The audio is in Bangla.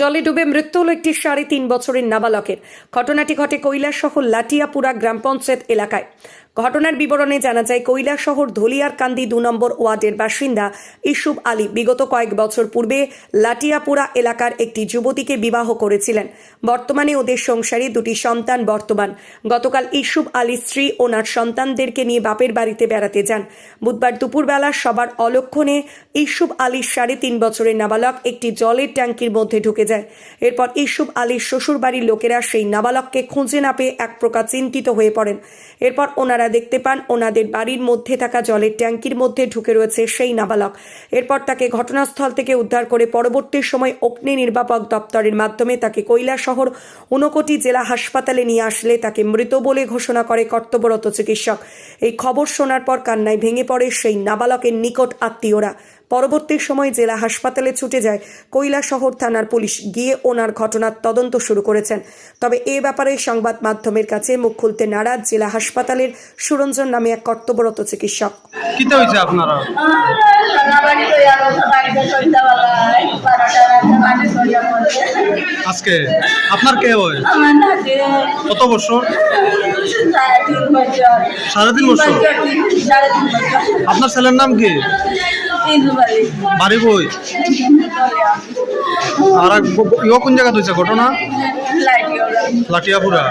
জলে ডুবে মৃত্যু হল একটি সাড়ে তিন বছরের নাবালকের। ঘটনাটি ঘটে কৈলাসহ লাটিয়াপুরা গ্রাম পঞ্চায়েত এলাকায়। ঘটনার বিবরণে জানা যায় কৈলাসশহর ধলিয়ারকান্দি দু নম্বর ওয়ার্ডের বাসিন্দা ইসুব আলী বিগত কয়েক বছর পূর্বে লাটিয়াপুরা এলাকার একটি যুবতীকে বিবাহ করেছিলেন। বর্তমানে ওদের সংসারে দুটি সন্তান বর্তমান। গতকাল ইসুব আলী স্ত্রী ওনার সন্তানদেরকে নিয়ে বাপের বাড়িতে বেড়াতে যান। বুধবার দুপুরবেলা সবার অলক্ষণে ইসুব আলীর সাড়ে তিন বছরের নাবালক একটি জলের ট্যাঙ্কির মধ্যে ঢুকে যায়। এরপর ইসুব আলীর শ্বশুরবাড়ির লোকেরা সেই নাবালককে খুঁজে না পেয়ে এক প্রকার চিন্তিত হয়ে পড়েন। এরপর ওনারা দেখতে পান, ওনাদের বাড়ির মধ্যে থাকা জলের ট্যাঙ্কির মধ্যে ঢুকে রয়েছে সেই নাবালক। এরপর তাকে ঘটনাস্থল থেকে উদ্ধার করে পরবর্তী সময় অগ্নি নির্বাপক দপ্তরের মাধ্যমে তাকে কৈলাসহর ঊনকোটি জেলা হাসপাতালে নিয়ে আসলে তাকে মৃত বলে ঘোষণা করে কর্তব্যরত চিকিৎসক। এই খবর শোনার পর কান্নায় ভেঙে পড়ে সেই নাবালকের নিকট আত্মীয়রা। পরবর্তী সময় জেলা হাসপাতালে ছুটে যায় কৈলাসহর থানার পুলিশ। গিয়ে ওনার ঘটনার তদন্ত শুরু করেছেন। তবে এ ব্যাপারে সংবাদ মাধ্যমের কাছে মুখ খুলতে নারাজ জেলা হাসপাতালের সুরঞ্জন নামে এক কর্তব্যরত চিকিৎসক। আজকে? আপনার কে হয়? কত বছর? সাড়ে তিন বছর। আপনার ছেলের নাম কি? বাড়ি বই আর ব- কোন জায়গা হয়েছে ঘটনা? লাঠিয়াপুরা।